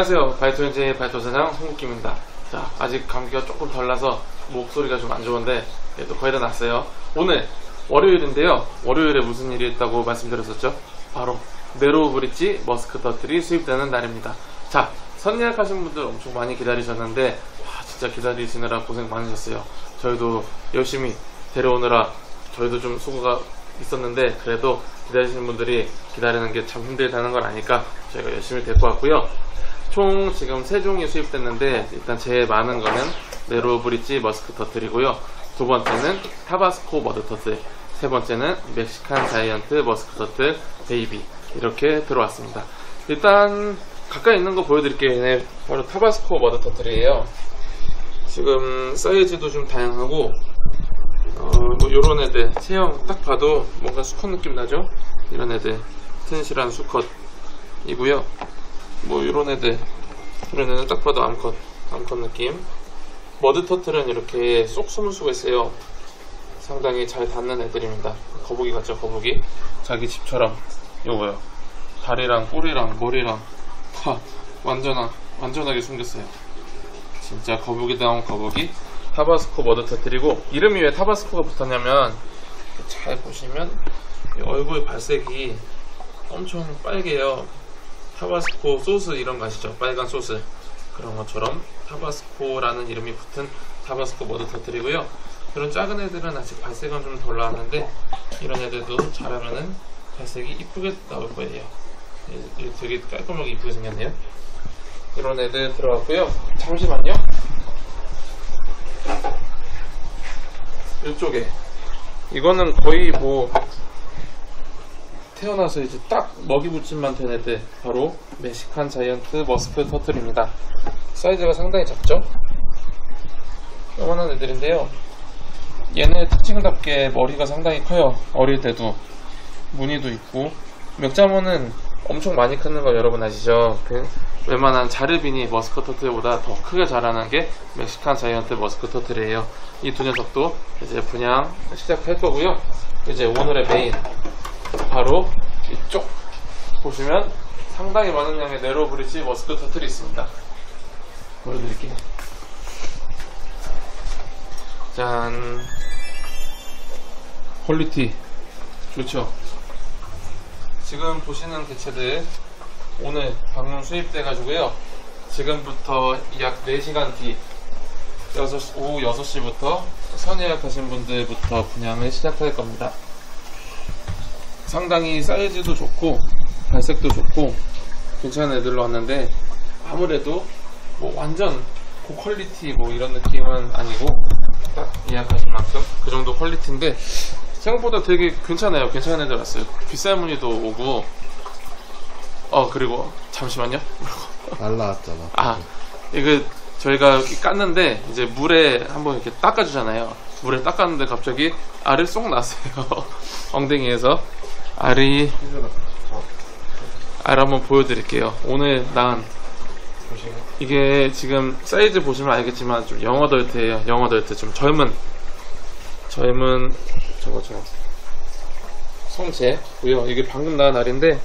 안녕하세요. 바이토현재의 바이토 사장 홍국기입니다. 자, 아직 감기가 조금 덜 나서 목소리가 좀 안 좋은데 그래도 거의 다 났어요. 오늘 월요일인데요. 월요일에 무슨 일이 있다고 말씀드렸었죠? 바로 네로우 브릿지 머스크 터틀이 수입되는 날입니다. 자, 선예약하신 분들 엄청 많이 기다리셨는데 아, 진짜 기다리시느라 고생 많으셨어요. 저희도 열심히 데려오느라 저희도 좀 수고가 있었는데 그래도 기다리시는 분들이 기다리는 게 참 힘들다는 걸 아니까 저희가 열심히 데리고 왔고요. 총 지금 세 종이 수입됐는데 일단 제일 많은 거는 네로 브릿지 머스크 터틀이고요. 두 번째는 타바스코 머드 터틀, 세 번째는 멕시칸 자이언트 머스크 터틀 베이비 이렇게 들어왔습니다. 일단 가까이 있는 거 보여드릴게요. 얘네 바로 타바스코 머드 터틀이에요. 지금 사이즈도 좀 다양하고 어, 뭐 요런 애들 체형 딱 봐도 뭔가 수컷 느낌 나죠? 이런 애들 튼실한 수컷이고요. 뭐 요런 애들. 이런 애는 딱 봐도 암컷 암컷 느낌. 머드 터틀은 이렇게 쏙 숨을 수가 있어요. 상당히 잘 닿는 애들입니다. 거북이 같죠 거북이? 자기 집처럼. 요거요 다리랑 꼬리랑 머리랑 다 완전한 완전하게 숨겼어요. 진짜 거북이다운 거북이. 타바스코 머드 터틀이고 이름이 왜 타바스코가 붙었냐면 잘 보시면 이 얼굴 발색이 엄청 빨개요 타바스코 소스 이런 거 아시죠? 빨간 소스 그런 것처럼 타바스코라는 이름이 붙은 타바스코 머드 터틀이고요. 그런 작은 애들은 아직 발색은 좀 덜 나왔는데 이런 애들도 잘하면은 발색이 이쁘게 나올 거예요. 예, 되게 깔끔하게 이쁘게 생겼네요. 이런 애들 들어갔고요. 잠시만요. 이쪽에 이거는 거의 뭐 태어나서 이제 딱 먹이 붙임만 된 애들 바로 멕시칸 자이언트 머스크 터틀입니다. 사이즈가 상당히 작죠? 요만한 애들인데요. 얘네 특징답게 머리가 상당히 커요. 어릴 때도 무늬도 있고 맥자모는 엄청 많이 크는 거 여러분 아시죠? 그 웬만한 자르비니 머스크 터틀보다 더 크게 자라는 게 멕시칸 자이언트 머스크 터틀이에요. 이 두 녀석도 이제 분양 시작할 거고요. 이제 오늘의 메인 바로 이쪽 보시면 상당히 많은 양의 네로 브릿지 머스크 터틀이 있습니다. 보여드릴게요. 짠. 퀄리티 좋죠? 지금 보시는 개체들 오늘 방문 수입돼 가지고요. 지금부터 약 4시간 뒤 6, 오후 6시부터 선예약하신 분들부터 분양을 시작할 겁니다. 상당히 사이즈도 좋고 발색도 좋고 괜찮은 애들로 왔는데 아무래도 뭐 완전 고퀄리티 뭐 이런 느낌은 아니고 딱 예약하신 만큼 그 정도 퀄리티인데 생각보다 되게 괜찮아요. 괜찮은 애들 왔어요. 비싼 무늬도 오고 어 그리고 잠시만요. 날라왔잖아. 아 이거 저희가 깠는데 이제 물에 한번 이렇게 닦아주잖아요. 물에 닦았는데 갑자기 알을 쏙 났어요. 엉덩이에서 알이 알 한번 보여드릴게요. 오늘 난 이게 지금 사이즈 보시면 알겠지만 좀 영어 덜트예요. 영어 덜트 좀 젊은 젊은 저거 저 성체고요. 이게 방금 낳은 알인데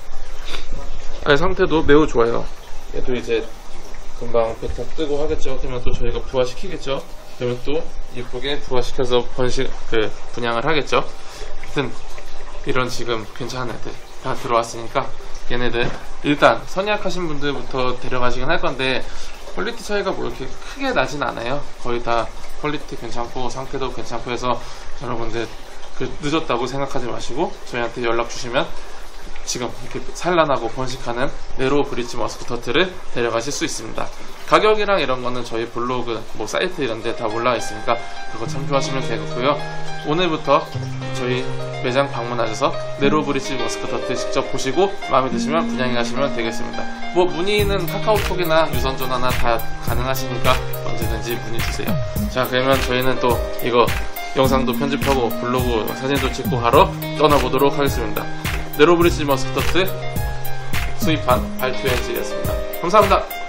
알 상태도 매우 좋아요. 얘도 이제 금방 배탈 뜨고 하겠죠. 그러면 또 저희가 부화시키겠죠. 그러면 또 예쁘게 부화시켜서 번식 그 분양을 하겠죠. 하여튼 이런 지금 괜찮은 애들 다 들어왔으니까 얘네들 일단 선약하신 분들부터 데려가시긴 할 건데 퀄리티 차이가 뭐 이렇게 크게 나진 않아요. 거의 다 퀄리티 괜찮고 상태도 괜찮고 해서 여러분들 그 늦었다고 생각하지 마시고 저희한테 연락 주시면 지금 이렇게 산란하고 번식하는 네로 브릿지 머스크 터트를 데려가실 수 있습니다. 가격이랑 이런 거는 저희 블로그, 뭐 사이트 이런 데 다 올라와 있으니까 그거 참조하시면 되겠고요. 오늘부터 저희 매장 방문하셔서 네로 브릿지 머스크 터트 직접 보시고 마음에 드시면 분양해 가시면 되겠습니다. 뭐 문의는 카카오톡이나 유선 전화나 다 가능하시니까 언제든지 문의 주세요. 자, 그러면 저희는 또 이거 영상도 편집하고 블로그 사진도 찍고 하러 떠나보도록 하겠습니다. 네로브리지 머스크 터트 수입한 발표엔지였습니다. 감사합니다.